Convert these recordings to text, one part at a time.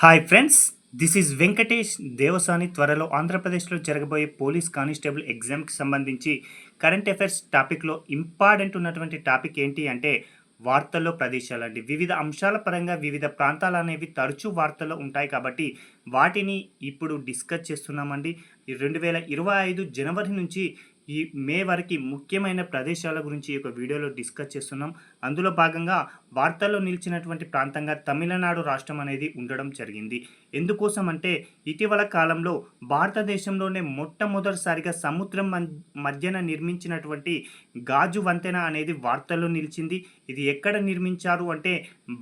Hi friends this is Venkatesh Devasani త్వరలో ఆంధ్రప్రదేశ్లో జరగబోయే పోలీస్ కానిస్టేబుల్ ఎగ్జామ్కి సంబంధించి కరెంట్ అఫైర్స్ టాపిక్లో ఇంపార్టెంట్ ఉన్నటువంటి టాపిక్ ఏంటి అంటే వార్తల్లో ప్రదేశాలండి వివిధ అంశాల పరంగా వివిధ ప్రాంతాలు అనేవి తరచూ వార్తల్లో ఉంటాయి కాబట్టి వాటిని ఇప్పుడు డిస్కస్ చేస్తున్నామండి. ఈ రెండు వేల ఇరవై ఐదు జనవరి నుంచి ఈ మే వరకు ముఖ్యమైన ప్రదేశాల గురించి ఈ యొక్క వీడియోలో డిస్కస్ చేస్తున్నాం. అందులో భాగంగా వార్తల్లో నిలిచినటువంటి ప్రాంతంగా తమిళనాడు రాష్ట్రం అనేది ఉండడం జరిగింది. ఎందుకోసం అంటే ఇటీవల కాలంలో భారతదేశంలోనే మొట్టమొదటిసారిగా సముద్రం మధ్యన నిర్మించినటువంటి గాజు వంతెన అనేది వార్తల్లో నిలిచింది. ఇది ఎక్కడ నిర్మించారు అంటే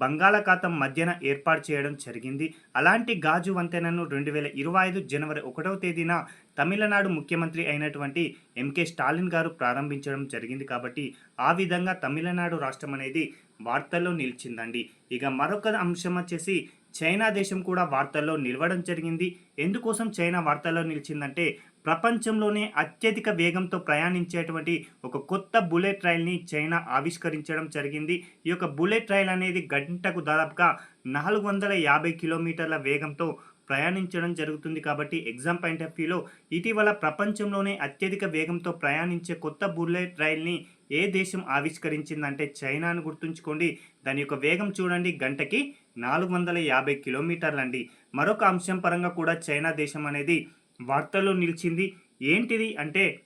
బంగాళాఖాతం మధ్యన ఏర్పాటు చేయడం జరిగింది. అలాంటి గాజు వంతెనను రెండు వేల ఇరవై ఐదు జనవరి ఒకటవ తేదీన తమిళనాడు ముఖ్యమంత్రి అయినటువంటి ఎంకే స్టాలిన్ గారు ప్రారంభించడం జరిగింది. కాబట్టి ఆ విధంగా తమిళనాడు రాష్ట్రం అనేది వార్తల్లో నిలిచిందండి. ఇక మరొక అంశం వచ్చేసి చైనా దేశం కూడా వార్తల్లో నిలవడం జరిగింది. ఎందుకోసం చైనా వార్తల్లో నిలిచిందంటే ప్రపంచంలోనే అత్యధిక వేగంతో ప్రయాణించేటువంటి ఒక కొత్త బుల్లెట్ రైల్ని చైనా ఆవిష్కరించడం జరిగింది. ఈ యొక్క బుల్లెట్ రైల్ అనేది గంటకు దాదాపుగా నాలుగు వందల యాభై కిలోమీటర్ల వేగంతో ప్రయాణించడం జరుగుతుంది కాబట్టి ఎగ్జామ్ పాయింట్ ఆఫ్ వ్యూలో ఇటీవల ప్రపంచంలోనే అత్యధిక వేగంతో ప్రయాణించే కొత్త బుల్లెట్ రైల్ని ఏ దేశం ఆవిష్కరించిందంటే చైనాను గుర్తుంచుకోండి. దాని యొక్క వేగం చూడండి. గంటకి నాలుగు వందల యాభై కిలోమీటర్లండి. మరొక అంశం పరంగా కూడా చైనా దేశం అనేది వార్తల్లో నిలిచింది. ఏంటిది అంటే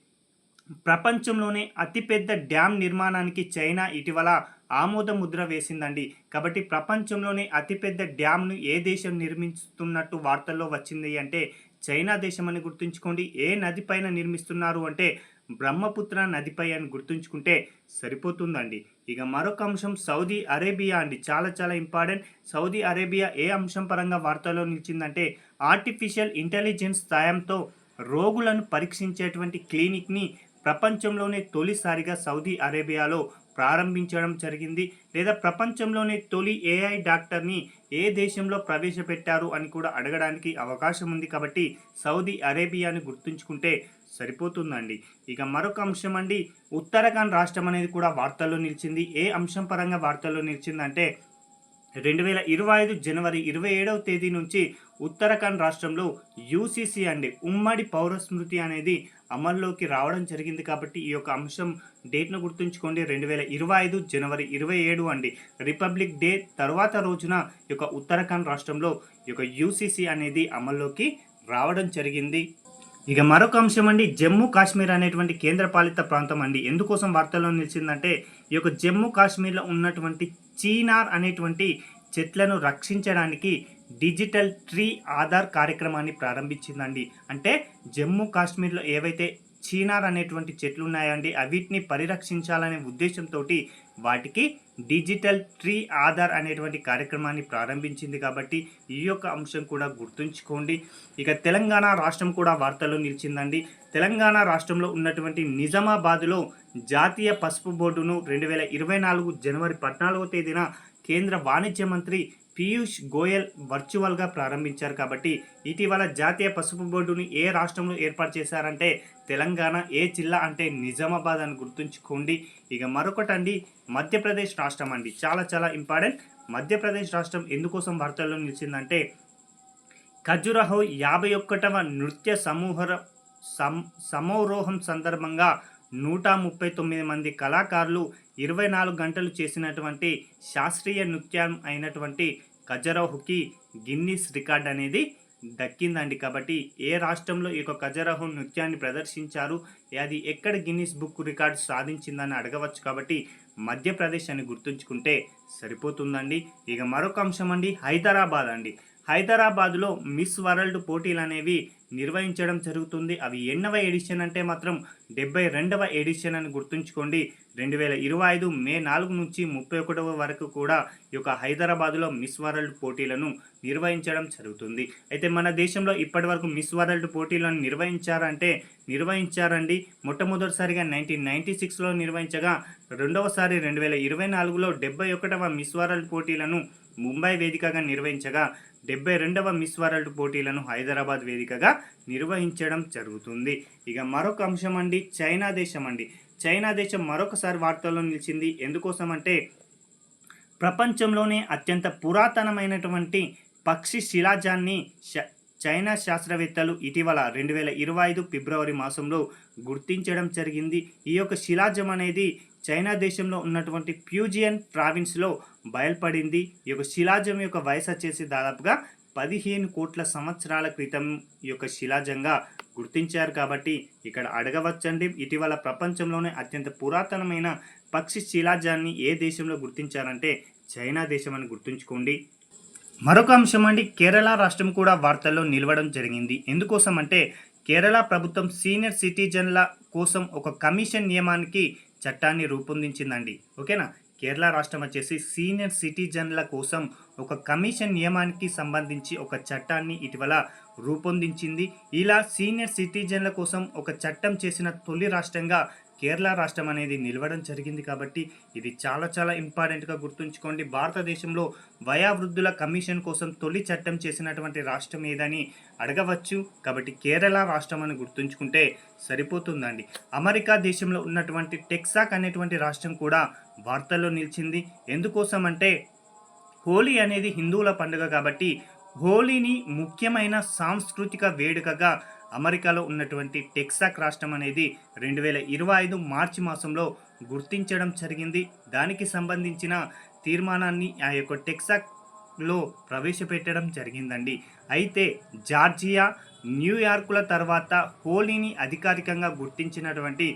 ప్రపంచంలోనే అతిపెద్ద డ్యామ్ నిర్మాణానికి చైనా ఇటీవల ఆమోద ముద్ర వేసిందండి. కాబట్టి ప్రపంచంలోనే అతిపెద్ద డ్యామ్ను ఏ దేశం నిర్మిస్తున్నట్టు వార్తల్లో వచ్చింది అంటే చైనా దేశం అని గుర్తుంచుకోండి. ఏ నది పైన నిర్మిస్తున్నారు అంటే బ్రహ్మపుత్ర నదిపై అని గుర్తుంచుకుంటే సరిపోతుందండి. ఇక మరొక అంశం సౌదీ అరేబియా అండి. చాలా చాలా ఇంపార్టెంట్. సౌదీ అరేబియా ఏ అంశం పరంగా వార్తల్లో నిలిచిందంటే ఆర్టిఫిషియల్ ఇంటెలిజెన్స్ సాయంతో రోగులను పరీక్షించేటువంటి క్లినిక్ని ప్రపంచంలోనే తొలిసారిగా సౌదీ అరేబియాలో ప్రారంభించడం జరిగింది. లేదా ప్రపంచంలోనే తొలి ఏఐ డాక్టర్ని ఏ దేశంలో ప్రవేశపెట్టారు అని కూడా అడగడానికి అవకాశం ఉంది కాబట్టి సౌదీ అరేబియాని గుర్తుంచుకుంటే సరిపోతుందండి. ఇక మరొక అంశం అండి. ఉత్తరాఖండ్ రాష్ట్రం అనేది కూడా వార్తల్లో నిలిచింది. ఏ అంశం పరంగా వార్తల్లో నిలిచిందంటే రెండు వేల ఇరవై ఐదు జనవరి ఇరవై ఏడవ తేదీ నుంచి ఉత్తరాఖండ్ రాష్ట్రంలో యూసీసీ అండి ఉమ్మడి పౌర స్మృతి అనేది అమల్లోకి రావడం జరిగింది కాబట్టి ఈ యొక్క అంశం డేట్ను గుర్తుంచుకోండి. రెండు వేల ఇరవై ఐదు జనవరి ఇరవై ఏడు అండి. రిపబ్లిక్ డే తర్వాత రోజున ఈ యొక్క ఉత్తరాఖండ్ రాష్ట్రంలో ఈ యొక్క యూసీసీ అనేది అమల్లోకి రావడం జరిగింది. ఇక మరొక అంశం అండి జమ్మూ కాశ్మీర్ అనేటువంటి కేంద్రపాలిత ప్రాంతం అండి. ఎందుకోసం వార్తల్లో నిలిచిందంటే ఈ యొక్క జమ్మూ కాశ్మీర్లో ఉన్నటువంటి చీనార్ అనేటువంటి చెట్లను రక్షించడానికి డిజిటల్ ట్రీ ఆధార్ కార్యక్రమాన్ని ప్రారంభించిందండి. అంటే జమ్మూ కాశ్మీర్లో ఏవైతే చీనార్ అనేటువంటి చెట్లు ఉన్నాయండి అవిటిని పరిరక్షించాలనే ఉద్దేశంతో వాటికి డిజిటల్ ట్రీ ఆధార్ అనేటువంటి కార్యక్రమాన్ని ప్రారంభించింది కాబట్టి ఈ యొక్క అంశం కూడా గుర్తుంచుకోండి. ఇక తెలంగాణ రాష్ట్రం కూడా వార్తల్లో నిలిచిందండి. తెలంగాణ రాష్ట్రంలో ఉన్నటువంటి నిజామాబాద్లో జాతీయ పసుపు బోర్డును రెండు వేల ఇరవై నాలుగు జనవరి పద్నాలుగో తేదీన కేంద్ర వాణిజ్య మంత్రి పీయూష్ గోయల్ వర్చువల్గా ప్రారంభించారు కాబట్టి ఇటీవల జాతీయ పసుపు బోర్డుని ఏ రాష్ట్రంలో ఏర్పాటు చేశారంటే తెలంగాణ ఏ జిల్లా అంటే నిజామాబాద్ అని గుర్తుంచుకోండి. ఇక మరొకటి అండి మధ్యప్రదేశ్ రాష్ట్రం అండి. చాలా చాలా ఇంపార్టెంట్. మధ్యప్రదేశ్ రాష్ట్రం ఎందుకోసం వార్తల్లో నిలిచిందంటే ఖజురహో యాభై ఒక్కటవ నృత్య సమూహర సం సమోరోహం సందర్భంగా నూట ముప్పై తొమ్మిది మంది కళాకారులు ఇరవై నాలుగు గంటలు చేసినటువంటి శాస్త్రీయ నృత్యం అయినటువంటి ఖజరహుకి గిన్నిస్ రికార్డ్ అనేది దక్కిందండి. కాబట్టి ఏ రాష్ట్రంలో ఈ యొక్క ఖజరహు నృత్యాన్ని ప్రదర్శించారు అది ఎక్కడ గిన్నిస్ బుక్ రికార్డ్ సాధించిందని అడగవచ్చు. కాబట్టి మధ్యప్రదేశ్ అని గుర్తుంచుకుంటే సరిపోతుందండి. ఇక మరొక అంశం అండి హైదరాబాద్ అండి. హైదరాబాద్లో మిస్ వరల్డ్ పోటీలు అనేవి నిర్వహించడం జరుగుతుంది. అవి ఎన్నవ ఎడిషన్ అంటే మాత్రం డెబ్బై రెండవ ఎడిషన్ అని గుర్తుంచుకోండి. రెండు వేల ఇరవై ఐదు మే నాలుగు నుంచి ముప్పై ఒకటవ వరకు కూడా ఈ యొక్క హైదరాబాద్లో మిస్ వరల్డ్ పోటీలను నిర్వహించడం జరుగుతుంది. అయితే మన దేశంలో ఇప్పటి వరకు మిస్ వరల్డ్ పోటీలను నిర్వహించారంటే నిర్వహించారండి. మొట్టమొదటిసారిగా నైన్టీన్ నైన్టీ సిక్స్లో నిర్వహించగా రెండవసారి రెండు వేల ఇరవై నాలుగులో డెబ్బై ఒకటవ మిస్ వరల్డ్ పోటీలను ముంబై వేదికగా నిర్వహించగా డెబ్బై రెండవ మిస్ వరల్డ్ పోటీలను హైదరాబాద్ వేదికగా నిర్వహించడం జరుగుతుంది. ఇక మరొక అంశం అండి చైనా దేశం అండి. చైనా దేశం మరొకసారి వార్తల్లో నిలిచింది. ఎందుకోసం అంటే ప్రపంచంలోనే అత్యంత పురాతనమైనటువంటి పక్షి శిలాజాన్ని చైనా శాస్త్రవేత్తలు ఇటీవల రెండు వేల ఇరవై ఐదు ఫిబ్రవరి మాసంలో గుర్తించడం జరిగింది. ఈ యొక్క శిలాజం అనేది చైనా దేశంలో ఉన్నటువంటి ప్యూజియన్ ప్రావిన్స్లో బయల్పడింది. ఈ యొక్క శిలాజం యొక్క వయసు వచ్చేసి దాదాపుగా పదిహేను కోట్ల సంవత్సరాల క్రితం ఈ యొక్క శిలాజంగా గుర్తించారు కాబట్టి ఇక్కడ అడగవచ్చండి. ఇటీవల ప్రపంచంలోనే అత్యంత పురాతనమైన పక్షి శిలాజాన్ని ఏ దేశంలో గుర్తించారంటే చైనా దేశం అని గుర్తుంచుకోండి. మరొక అంశం అండి కేరళ రాష్ట్రం కూడా వార్తల్లో నిలవడం జరిగింది. ఎందుకోసం అంటే కేరళ ప్రభుత్వం సీనియర్ సిటిజన్ల కోసం ఒక కమిషన్ నియమానికి చట్టాన్ని రూపొందించిందండి. ఓకేనా? కేరళ రాష్ట్రం వచ్చేసి సీనియర్ సిటిజన్ల కోసం ఒక కమిషన్ నియమానికి సంబంధించి ఒక చట్టాన్ని ఇటీవల రూపొందించింది. ఇలా సీనియర్ సిటిజన్ల కోసం ఒక చట్టం చేసిన తొలి రాష్ట్రంగా కేరళ రాష్ట్రం అనేది నిలవడం జరిగింది కాబట్టి ఇది చాలా చాలా ఇంపార్టెంట్గా గుర్తుంచుకోండి. భారతదేశంలో వయావృద్ధుల కమిషన్ కోసం తొలి చట్టం చేసినటువంటి రాష్ట్రం ఏదని అడగవచ్చు. కాబట్టి కేరళ రాష్ట్రం అని గుర్తుంచుకుంటే సరిపోతుందండి. అమెరికా దేశంలో ఉన్నటువంటి టెక్సాక్ అనేటువంటి రాష్ట్రం కూడా వార్తల్లో నిలిచింది. ఎందుకోసం అంటే హోలీ అనేది హిందువుల పండుగ కాబట్టి హోలీని ముఖ్యమైన సాంస్కృతిక వేడుకగా అమెరికాలో ఉన్నటువంటి టెక్సాక్ రాష్ట్రం అనేది రెండు వేల ఇరవై ఐదు మార్చి మాసంలో గుర్తించడం జరిగింది. దానికి సంబంధించిన తీర్మానాన్ని ఆ యొక్క టెక్సాక్లో ప్రవేశపెట్టడం జరిగిందండి. అయితే జార్జియా న్యూయార్కుల తర్వాత హోలీని అధికారికంగా గుర్తించినటువంటి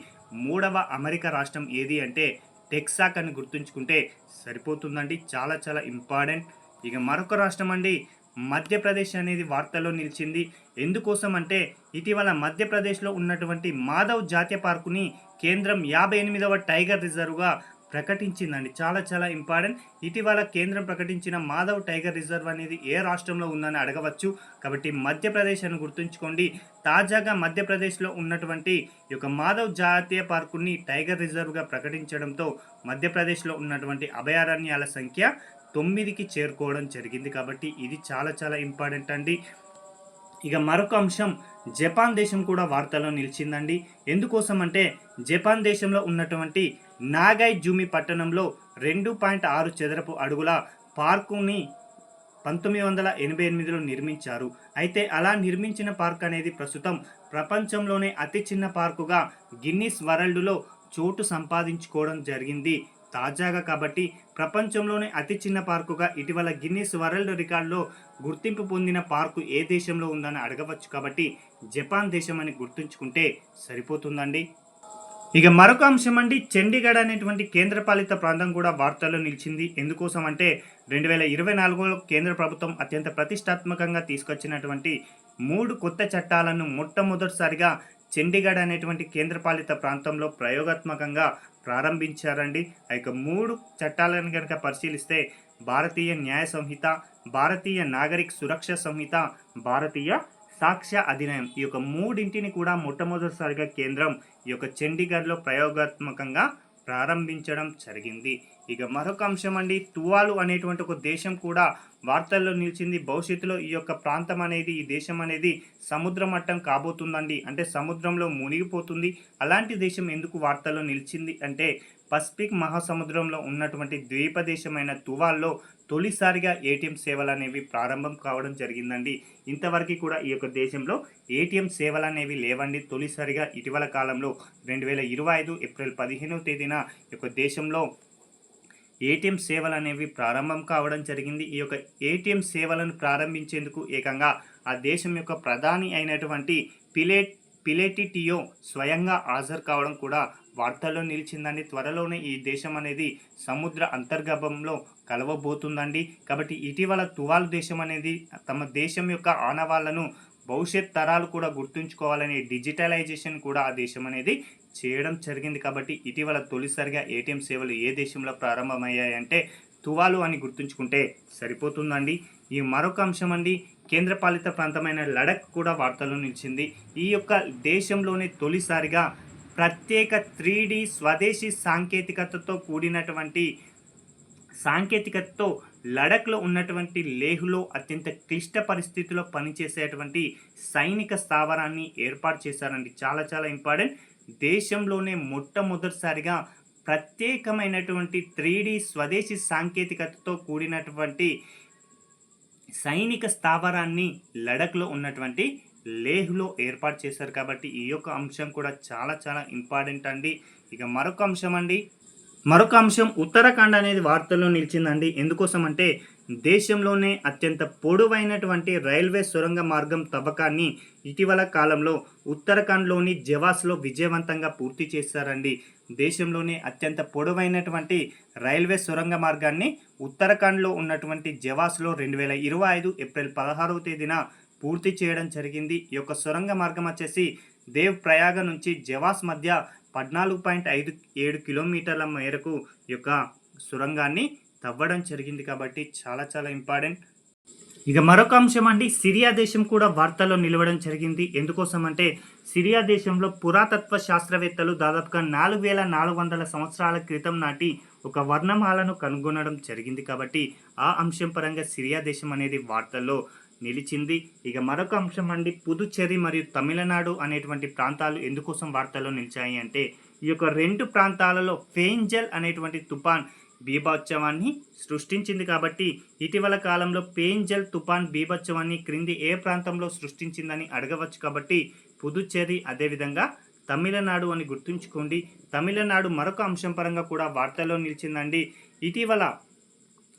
మూడవ అమెరికా రాష్ట్రం ఏది అంటే టెక్సాక్ అని గుర్తుంచుకుంటే సరిపోతుందండి. చాలా చాలా ఇంపార్టెంట్. ఇక మరొక రాష్ట్రం అండి మధ్యప్రదేశ్ అనేది వార్తల్లో నిలిచింది. ఎందుకోసం అంటే ఇటీవల మధ్యప్రదేశ్లో ఉన్నటువంటి మాధవ్ జాతీయ పార్కుని కేంద్రం యాభై ఎనిమిదవ టైగర్ రిజర్వ్గా ప్రకటించిందండి. చాలా చాలా ఇంపార్టెంట్. ఇటీవల కేంద్రం ప్రకటించిన మాధవ్ టైగర్ రిజర్వ్ అనేది ఏ రాష్ట్రంలో ఉందని అడగవచ్చు. కాబట్టి మధ్యప్రదేశ్ అని గుర్తుంచుకోండి. తాజాగా మధ్యప్రదేశ్లో ఉన్నటువంటి ఈ యొక్క మాధవ్ జాతీయ పార్కుని టైగర్ రిజర్వ్గా ప్రకటించడంతో మధ్యప్రదేశ్లో ఉన్నటువంటి అభయారణ్యాల సంఖ్య తొమ్మిదికి చేరుకోవడం జరిగింది కాబట్టి ఇది చాలా చాలా ఇంపార్టెంట్ అండి. ఇక మరొక అంశం జపాన్ దేశం కూడా వార్తల్లో నిలిచిందండి. ఎందుకోసం అంటే జపాన్ దేశంలో ఉన్నటువంటి నాగై జూమి పట్టణంలో రెండు పాయింట్ ఆరు చదరపు అడుగుల పార్కుని పంతొమ్మిది వందల ఎనభై ఎనిమిదిలో నిర్మించారు. అయితే అలా నిర్మించిన పార్క్ అనేది ప్రస్తుతం ప్రపంచంలోనే అతి చిన్న పార్కుగా గిన్నిస్ వరల్డ్లో చోటు సంపాదించుకోవడం జరిగింది. తాజాగా కాబట్టి ప్రపంచంలోనే అతి చిన్న పార్కుగా ఇటీవల గిన్నిస్ వరల్డ్ రికార్డులో గుర్తింపు పొందిన పార్కు ఏ దేశంలో ఉందని అడగవచ్చు కాబట్టి జపాన్ దేశం అని గుర్తుంచుకుంటే సరిపోతుందండి. ఇక మరొక అంశం అండి చండీగఢ్ అనేటువంటి కేంద్రపాలిత ప్రాంతం కూడా వార్తల్లో నిలిచింది. ఎందుకోసం అంటే రెండు వేల ఇరవై నాలుగులో కేంద్ర ప్రభుత్వం అత్యంత ప్రతిష్టాత్మకంగా తీసుకొచ్చినటువంటి మూడు కొత్త చట్టాలను మొట్టమొదటిసారిగా చండీగఢ్ అనేటువంటి కేంద్రపాలిత ప్రాంతంలో ప్రయోగాత్మకంగా ప్రారంభించారండి. ఆ యొక్క మూడు చట్టాలను కనుక పరిశీలిస్తే భారతీయ న్యాయ సంహిత భారతీయ నాగరిక సురక్ష సంహిత భారతీయ సాక్ష్య అధినయం ఈ యొక్క మూడింటిని కూడా మొట్టమొదటిసారిగా కేంద్రం ఈ యొక్క చండీగఢ్లో ప్రయోగాత్మకంగా ప్రారంభించడం జరిగింది. ఇక మరొక అంశం అండి తువాలు అనేటువంటి ఒక దేశం కూడా వార్తల్లో నిలిచింది. భవిష్యత్తులో ఈ యొక్క ప్రాంతం అనేది ఈ దేశం అనేది సముద్ర మట్టం కాబోతుందండి. అంటే సముద్రంలో మునిగిపోతుంది. అలాంటి దేశం ఎందుకు వార్తల్లో నిలిచింది అంటే పసిఫిక్ మహాసముద్రంలో ఉన్నటువంటి ద్వీప దేశమైన తువాల్లో తొలిసారిగా ఏటీఎం సేవలు అనేవి ప్రారంభం కావడం జరిగిందండి. ఇంతవరకు కూడా ఈ యొక్క దేశంలో ఏటీఎం సేవలు అనేవి లేవండి. తొలిసారిగా ఇటీవల కాలంలో రెండు వేల ఇరవై ఐదు ఏప్రిల్ పదిహేనవ తేదీన ఈ యొక్క దేశంలో ఏటీఎం సేవలు అనేవి ప్రారంభం కావడం జరిగింది. ఈ యొక్క ఏటీఎం సేవలను ప్రారంభించేందుకు ఏకంగా ఆ దేశం యొక్క ప్రధాని అయినటువంటి పిలేట్ పిలేటిటియో స్వయంగా హాజరు కావడం కూడా వార్తల్లో నిలిచిందండి. త్వరలోనే ఈ దేశం అనేది సముద్ర అంతర్గర్భంలో కలవబోతుందండి. కాబట్టి ఇటీవల తువాల్ దేశం అనేది తమ దేశం యొక్క ఆనవాళ్ళను భవిష్యత్ తరాలు కూడా గుర్తుంచుకోవాలనే డిజిటలైజేషన్ కూడా ఆ దేశం అనేది చేయడం జరిగింది కాబట్టి ఇటీవల తొలిసారిగా ఏటీఎం సేవలు ఏ దేశంలో ప్రారంభమయ్యాయంటే తువాలు అని గుర్తుంచుకుంటే సరిపోతుందండి. ఈ మరొక అంశం అండి కేంద్రపాలిత ప్రాంతమైన లడక్ కూడా వార్తల్లో నిలిచింది. ఈ యొక్క దేశంలోనే తొలిసారిగా ప్రత్యేక త్రీ స్వదేశీ సాంకేతికతతో కూడినటువంటి సాంకేతికతతో లడఖ్లో ఉన్నటువంటి లేహ్లో అత్యంత క్లిష్ట పరిస్థితిలో పనిచేసేటువంటి సైనిక స్థావరాన్ని ఏర్పాటు చేశారండి. చాలా చాలా ఇంపార్టెంట్. దేశంలోనే మొట్టమొదటిసారిగా ప్రత్యేకమైనటువంటి త్రీ స్వదేశీ సాంకేతికతతో కూడినటువంటి సైనిక స్థావరాన్ని లడఖ్లో ఉన్నటువంటి లేహ్లో ఏర్పాటు చేశారు కాబట్టి ఈ యొక్క అంశం కూడా చాలా చాలా ఇంపార్టెంట్ అండి. ఇక మరొక అంశం అండి. మరొక అంశం ఉత్తరాఖండ్ అనేది వార్తల్లో నిలిచిందండి. ఎందుకోసం అంటే దేశంలోనే అత్యంత పొడవైనటువంటి రైల్వే సొరంగ మార్గం తవ్వకాన్ని ఇటీవల కాలంలో ఉత్తరాఖండ్లోని జవాస్లో విజయవంతంగా పూర్తి చేశారండి. దేశంలోనే అత్యంత పొడవైనటువంటి రైల్వే సొరంగ మార్గాన్ని ఉత్తరాఖండ్లో ఉన్నటువంటి జవాస్లో రెండు వేల ఇరవై ఐదు ఏప్రిల్ పదహారవ తేదీన పూర్తి చేయడం జరిగింది. ఈ యొక్క సొరంగ మార్గం వచ్చేసి దేవ్ ప్రయాగ నుంచి జవాస్ మధ్య పద్నాలుగు పాయింట్ ఐదు ఏడు కిలోమీటర్ల మేరకు ఈ యొక్క సొరంగాన్ని తవ్వడం జరిగింది కాబట్టి చాలా చాలా ఇంపార్టెంట్. ఇక మరొక అంశం అండి సిరియా దేశం కూడా వార్తల్లో నిలవడం జరిగింది. ఎందుకోసం అంటే సిరియా దేశంలో పురాతత్వ శాస్త్రవేత్తలు దాదాపుగా నాలుగు వేల నాలుగు వందల సంవత్సరాల క్రితం నాటి ఒక వర్ణమాలను కనుగొనడం జరిగింది కాబట్టి ఆ అంశం పరంగా సిరియా దేశం అనేది వార్తల్లో నిలిచింది. ఇక మరొక అంశం అండి పుదుచ్చేరి మరియు తమిళనాడు అనేటువంటి ప్రాంతాలు ఎందుకోసం వార్తల్లో నిలిచాయి అంటే ఈ యొక్క రెండు ప్రాంతాలలో ఫేంజల్ అనేటువంటి తుఫాన్ బీభత్సవాన్ని సృష్టించింది కాబట్టి ఇటీవల కాలంలో పేంజల్ తుఫాన్ బీభత్సవాన్ని క్రింది ఏ ప్రాంతంలో సృష్టించిందని అడగవచ్చు కాబట్టి పుదుచ్చేరి అదేవిధంగా తమిళనాడు అని గుర్తుంచుకోండి. తమిళనాడు మరొక అంశం పరంగా కూడా వార్తల్లో నిలిచిందండి. ఇటీవల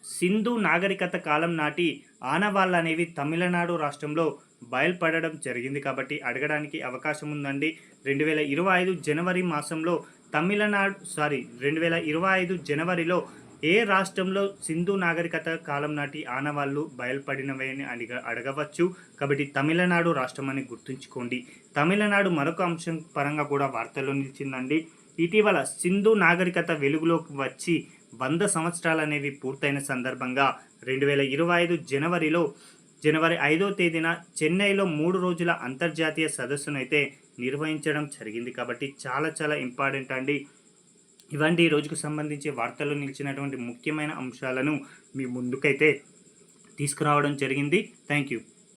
సింధు నాగరికత కాలం నాటి ఆనవాళ్ళు అనేవి తమిళనాడు రాష్ట్రంలో బయలుపడడం జరిగింది కాబట్టి అడగడానికి అవకాశం ఉందండి. రెండు వేల ఇరవై ఐదు జనవరి మాసంలో తమిళనాడు సారీ రెండు వేల ఇరవై ఐదు జనవరిలో ఏ రాష్ట్రంలో సింధు నాగరికత కాలం నాటి ఆనవాళ్ళు బయలుపడినవే అని అడిగ అడగవచ్చు. కాబట్టి తమిళనాడు రాష్ట్రం అని గుర్తుంచుకోండి. తమిళనాడు మరొక అంశం పరంగా కూడా వార్తల్లో నిలిచిందండి. ఇటీవల సింధు నాగరికత వెలుగులోకి వచ్చి వంద సంవత్సరాలు అనేవి పూర్తయిన సందర్భంగా రెండు వేల ఇరవై ఐదు జనవరిలో జనవరి ఐదో తేదీన చెన్నైలో మూడు రోజుల అంతర్జాతీయ సదస్సును అయితే నిర్వహించడం జరిగింది కాబట్టి చాలా చాలా ఇంపార్టెంట్ అండి. ఇవంటి ఈ రోజుకు సంబంధించి వార్తల్లో నిలిచినటువంటి ముఖ్యమైన అంశాలను మీ ముందుకైతే తీసుకురావడం జరిగింది. Thank you.